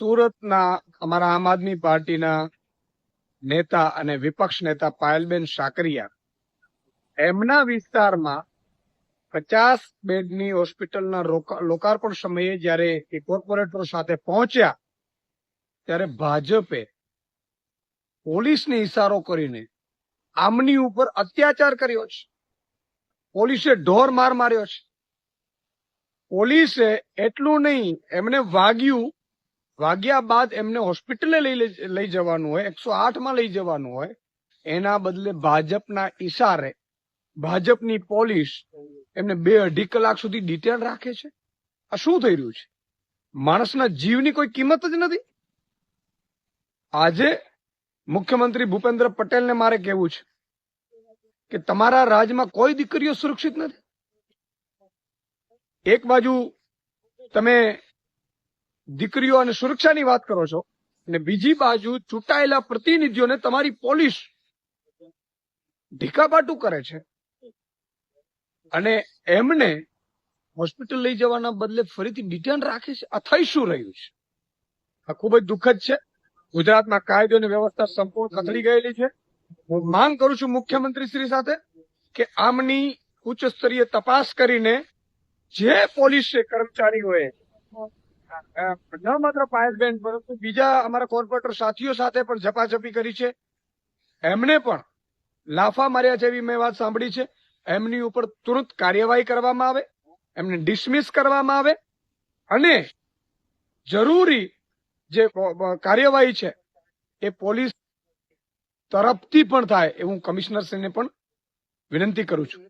સુરતના અમારા આમ આદમી પાર્ટીના નેતા અને વિપક્ષ નેતા પાયલબેન સાકરિયા, એમના વિસ્તારમાં પચાસ બેડની હોસ્પિટલના લોકાર્પણ સમયે જ્યારે એ કોર્પોરેટરો સાથે પહોંચ્યા, ત્યારે ભાજપે પોલીસને ઇશારો કરીને આમની ઉપર અત્યાચાર કર્યો છે. પોલીસે ઢોર માર માર્યો છે. પોલીસે એટલું નહીં, એમને વાગ્યું વાગ્યા બાદ એમને હોસ્પિટલે લઈ લઈ- જવાનું હોય, એકસો આઠમાં લઈ જવાનું હોય, એના બદલે ભાજપના ઈશારે ભાજપની પોલીસ એમને બે અઢી કલાક સુધી ડિટેલ રાખે છે. આ શું થઈ રહ્યું છે? માણસના જીવની કોઈ કિંમત જ નથી. આજે મુખ્યમંત્રી ભૂપેન્દ્ર પટેલને મારે કહેવું છે કે તમારા રાજ્યમાં કોઈ દીકરીઓ સુરક્ષિત નથી. એક બાજુ તમે દીકરીઓ અને સુરક્ષાની વાત કરો છો અને બીજી બાજુ ચૂંટાયેલા પ્રતિનિધિઓને તમારી પોલીસ ઢીકાપાટું કરે છે. અને એમને હોસ્પિટલ લઈ જવાના બદલે ફરીથી ડિટેન રાખે છે. આ થઈ શું રહ્યું છે? આ ખૂબ જ દુઃખદ છે. ગુજરાતમાં કાયદો અને વ્યવસ્થા સંપૂર્ણ કથળી ગયેલી છે. હું માંગ કરું છું મુખ્યમંત્રી શ્રી સાથે કે આમની ઉચ્ચ સ્તરીય તપાસ કરીને જે પોલીસ કર્મચારીઓએ ન માત્ર પાયસબેન પરંતુ બીજા અમારા કોર્પોરેટર સાથીઓ સાથે પણ ઝપાઝપી કરી છે. એમને પણ લાફા માર્યા જેવી મેં વાત સાંભળી છે. એમની ઉપર તુરંત કાર્યવાહી કરવામાં આવે, એમને ડિસમિસ કરવામાં આવે અને જરૂરી જે કાર્યવાહી છે એ પોલીસ તરફથી પણ થાય એવું કમિશનરશ્રીને પણ વિનંતી કરું છું.